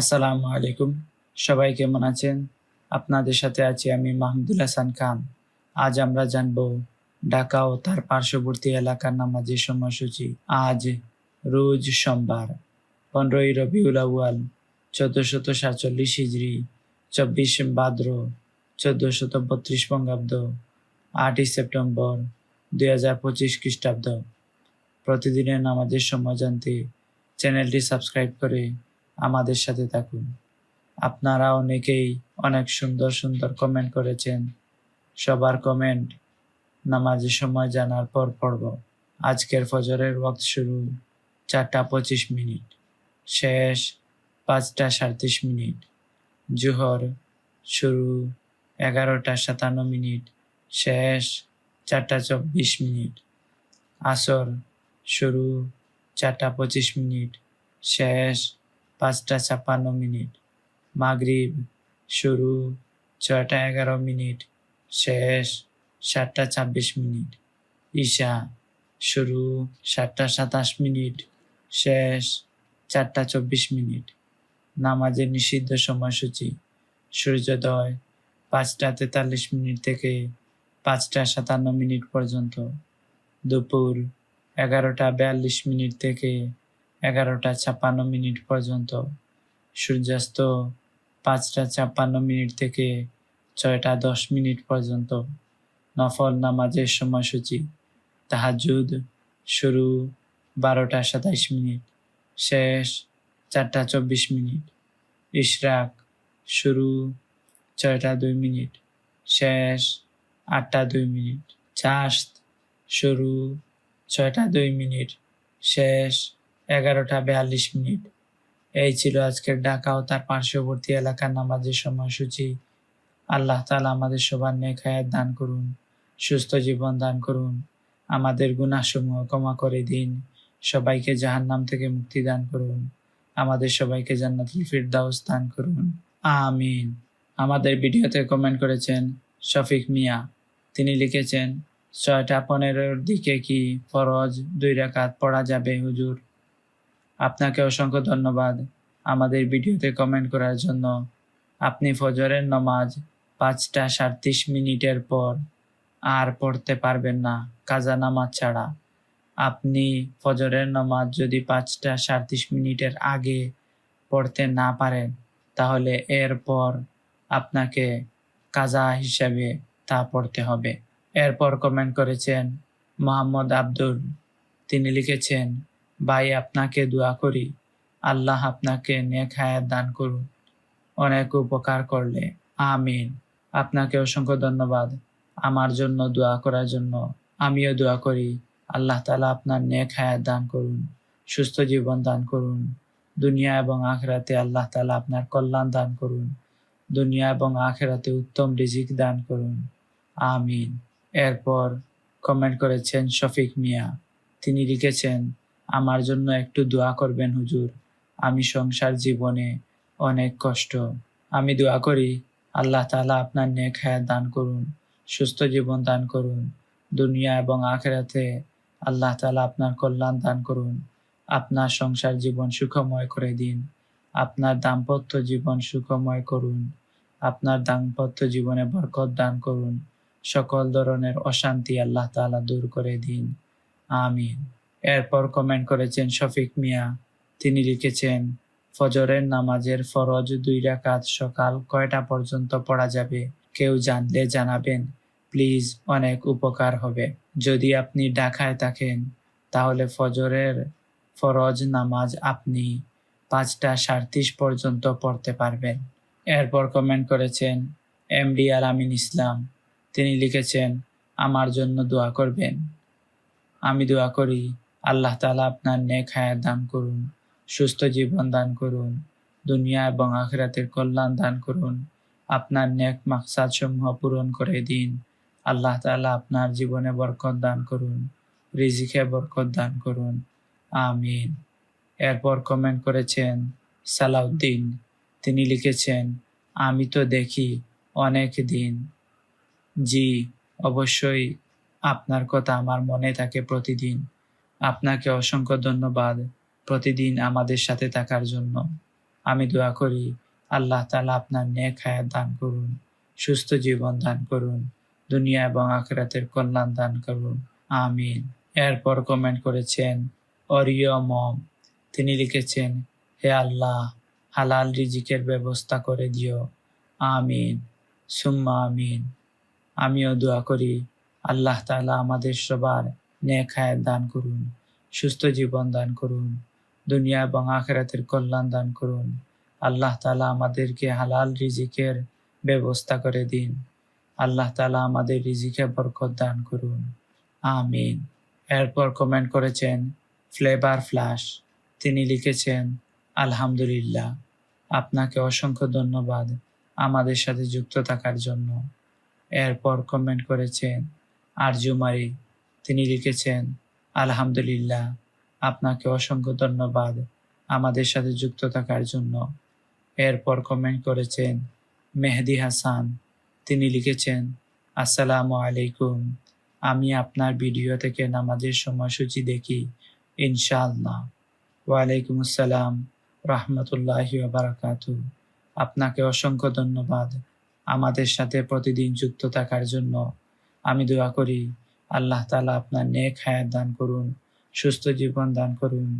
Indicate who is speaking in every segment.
Speaker 1: আসসালামু আলাইকুম। সবাই কেমন আছেন? আপনাদের সাথে আছি আমি মাহমুদুল হাসান খান। আজ আমরা জানব ঢাকা ও তার পার্শ্ববর্তী এলাকার নামাজের সময়সূচি। আজ রোজ সোমবার, পনেরোই রবিউল আউয়াল, চোদ্দশত সাতচল্লিশ হিজড়ি চব্বিশ ভাদ্র চোদ্দশত বত্রিশ বঙ্গাব্দ, আটই সেপ্টেম্বর দুই হাজার পঁচিশ খ্রিস্টাব্দ। প্রতিদিনের নামাজের সময় জানতে চ্যানেলটি সাবস্ক্রাইব করে আমাদের সাথে থাকুন। আপনারা অনেকেই অনেক সুন্দর সুন্দর কমেন্ট করেছেন। সবার কমেন্ট নামাজের সময় জানার পর পড়ব আজকের ফজরের ওয়াক্ত শুরু চারটা পঁচিশ মিনিট, শেষ পাঁচটা সাঁত্রিশ মিনিট, জোহর শুরু এগারোটা সাতান্ন মিনিট, শেষ চারটা চব্বিশ মিনিট, আসর শুরু চারটা পঁচিশ মিনিট, শেষ পাঁচটা ছাপ্পান্ন মিনিট। মাগরিব শুরু, ছয়টা এগারো মিনিট, শেষ সাতটা ছাব্বিশ মিনিট। ঈশা শুরু সাতটা সাতাশ মিনিট, শেষ চারটা চব্বিশ মিনিট। নামাজের নিষিদ্ধ সময়সূচি, সূর্যোদয় পাঁচটা তেতাল্লিশ মিনিট থেকে পাঁচটা সাতান্ন মিনিট পর্যন্ত। দুপুর এগারোটা বিয়াল্লিশ মিনিট থেকে এগারোটা ছাপ্পান্ন মিনিট পর্যন্ত। সূর্যাস্ত পাঁচটা ছাপ্পান্ন মিনিট থেকে ছয়টা দশ মিনিট পর্যন্ত। নফল নামাজের সময়সূচি। তাহাজুদ শুরু বারোটা সাতাইশ মিনিট, শেষ চারটা চব্বিশ মিনিট। ইশরাক শুরু ছয়টা দুই মিনিট, শেষ আটটা দুই মিনিট। চাষত শুরু ছয়টা দুই মিনিট, শেষ এগারোটা বিয়াল্লিশ মিনিট। এই ছিল আজকের ঢাকা ও তার পার্শ্ববর্তী এলাকার নামাজের সময়সূচি। আল্লাহ তালা আমাদের সবার নেক হায়াত দান করুন, সুস্থ জীবন দান করুন, আমাদের গুণাসমূহ ক্ষমা করে দিন, সবাইকে জাহান্নাম থেকে মুক্তি দান করুন, আমাদের সবাইকে জান্নাতুল ফিরদাউস দান করুন। আমিন। আমাদের ভিডিওতে কমেন্ট করেছেন শফিক মিয়া। তিনি লিখেছেন, ছয়টা পনেরোর দিকে কি ফরজ দুই রাকাত পড়া যাবে হুজুর? আপনাকে অসংখ্য ধন্যবাদ আমাদের ভিডিওতে কমেন্ট করার জন্য। আপনি ফজরের নমাজ পাঁচটা সাতত্রিশ মিনিটের পর আর পড়তে পারবেন না, কাজা নামাজ ছাড়া। আপনি ফজরের নমাজ যদি পাঁচটা সাতত্রিশ মিনিটের আগে পড়তে না পারেন, তাহলে এরপর আপনাকে কাজা হিসাবে তা পড়তে হবে। এরপর কমেন্ট করেছেন মোহাম্মদ আব্দুল। তিনি লিখেছেন ভাই, আপনাকে দোয়া করি। আল্লাহ আপনাকে নেক হায়াত দান করুন। অনেক উপকার করলে। আমিন। আপনাকে অসংখ্য ধন্যবাদ। আমার জন্য দোয়া করার জন্য। আমিও দোয়া করি। আল্লাহ তালা আপনার নেক হায়াত দান করুন, সুস্থ জীবন দান করুন। দুনিয়া এবং আখেরাতে আল্লাহ তালা আপনার কল্যাণ দান করুন। দুনিয়া এবং আখেরাতে উত্তম রিজিক দান করুন। আমিন। এরপর কমেন্ট করেছেন শফিক মিয়া। তিনি লিখেছেন আমার জন্য একটু দোয়া করবেন হুজুর। আমি সংসার জীবনে অনেক কষ্ট। আমি দোয়া করি, আল্লাহ তালা আপনার নেক হায়াত দান করুন, সুস্থ জীবন দান করুন, দুনিয়া এবং আখেরাতে আল্লাহ তালা আপনার কল্যাণ দান করুন, আপনার সংসার জীবন সুখময় করে দিন, আপনার দাম্পত্য জীবন সুখময় করুন, আপনার দাম্পত্য জীবনে বরকত দান করুন, সকল ধরনের অশান্তি আল্লাহ তালা দূর করে দিন। আমিন। এরপর কমেন্ট করেছেন শফিক মিয়া। তিনি লিখেছেন, ফজরের নামাজের ফরজ দুই রাকাত সকাল কয়টা পর্যন্ত পড়া যাবে? কেউ জানলে জানাবেন। প্লিজ, অনেক উপকার হবে। যদি আপনি ঢাকায় থাকেন, তাহলে ফজরের ফরজ নামাজ আপনি পাঁচটা সাঁত্রিশ পর্যন্ত পড়তে পারবেন। এরপর কমেন্ট করেছেন এম ডি আলামিন ইসলাম। তিনি লিখেছেন, আমার জন্য দোয়া করবেন। আমি দোয়া করি আল্লাহ তালা আপনার নেক হায়াত দান করুন, সুস্থ জীবন দান করুন, দুনিয়া এবং আখরাতের কল্যাণ দান করুন। আপনার নেক মাকসাদ সমূহ পূরণ করে দিন। আল্লাহ তালা আপনার জীবনে বরকত দান করুন, রিজিকে বরকত দান করুন। আমিন। এরপর কমেন্ট করেছেন সালাউদ্দিন। তিনি লিখেছেন, আমি তো দেখি অনেক দিন। জি, অবশ্যই আপনার কথা আমার মনে থাকে প্রতিদিন। আপনাকে অসংখ্য ধন্যবাদ প্রতিদিন আমাদের সাথে থাকার জন্য। আমি দোয়া করি আল্লাহ তালা আপনার নেক হায়াত দান করুন, সুস্থ জীবন দান করুন, দুনিয়া এবং আখরাতের কল্যাণ দান করুন। আমিন। এরপর কমেন্ট করেছেন অরিয় মম। তিনি লিখেছেন, হে আল্লাহ, হালাল রিজিকের ব্যবস্থা করে দিও। আমিন। সুম্মা আমিন। আমিও দোয়া করি, আল্লাহ তালা আমাদের সবার নেক হায়াত দান করুন, সুস্থ জীবন দান করুন, দুনিয়া এবং আখেরাতের কল্যাণ দান করুন। আল্লাহ তালা আমাদেরকে হালাল রিজিকের ব্যবস্থা করে দিন। আল্লাহ তালা আমাদের রিজিকে বরকত দান করুন। আমিন। এরপর কমেন্ট করেছেন ফ্লেভার ফ্লাশ তিনি লিখেছেন, আলহামদুলিল্লাহ, আপনাকে অসংখ্য ধন্যবাদ আমাদের সাথে যুক্ত থাকার জন্য। এরপর কমেন্ট করেছেন আরজুমারি তিনি লিখেছেন, আলহামদুলিল্লাহ, আপনাকে অসংখ্য ধন্যবাদ আমাদের সাথে যুক্ত থাকার জন্য। এরপর কমেন্ট করেছেন, মেহেদি হাসান। তিনি লিখেছেন, আসসালামু আলাইকুম, আমি আপনার ভিডিও থেকে নামাজের সময়সূচি দেখি, ইনশাআল্লাহ। ওয়ালাইকুম আসসালাম, রহমতুল্লাহি বারাকাতু। আপনাকে অসংখ্য ধন্যবাদ আমাদের সাথে প্রতিদিন যুক্ত থাকার জন্য। আমি দোয়া করি আল্লাহ তালা আপনার নেক হায়াত দান করুন, সুস্থ জীবন দান করুন,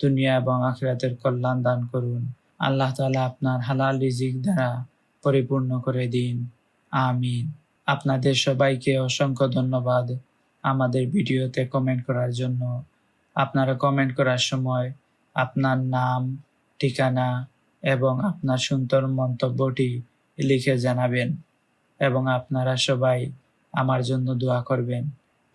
Speaker 1: দুনিয়া এবং আখিরাতের কল্যাণ দান করুন। আল্লাহ তালা আপনার হালাল রিজিক দ্বারা পরিপূর্ণ করে দিন। আমিন। আপনাদের সবাইকে অসংখ্য ধন্যবাদ আমাদের ভিডিওতে কমেন্ট করার জন্য। আপনারা কমেন্ট করার সময় আপনার নাম, ঠিকানা এবং আপনার সুন্দর মন্তব্যটি লিখে জানাবেন এবং আপনারা সবাই আমার জন্য দোয়া করবেন।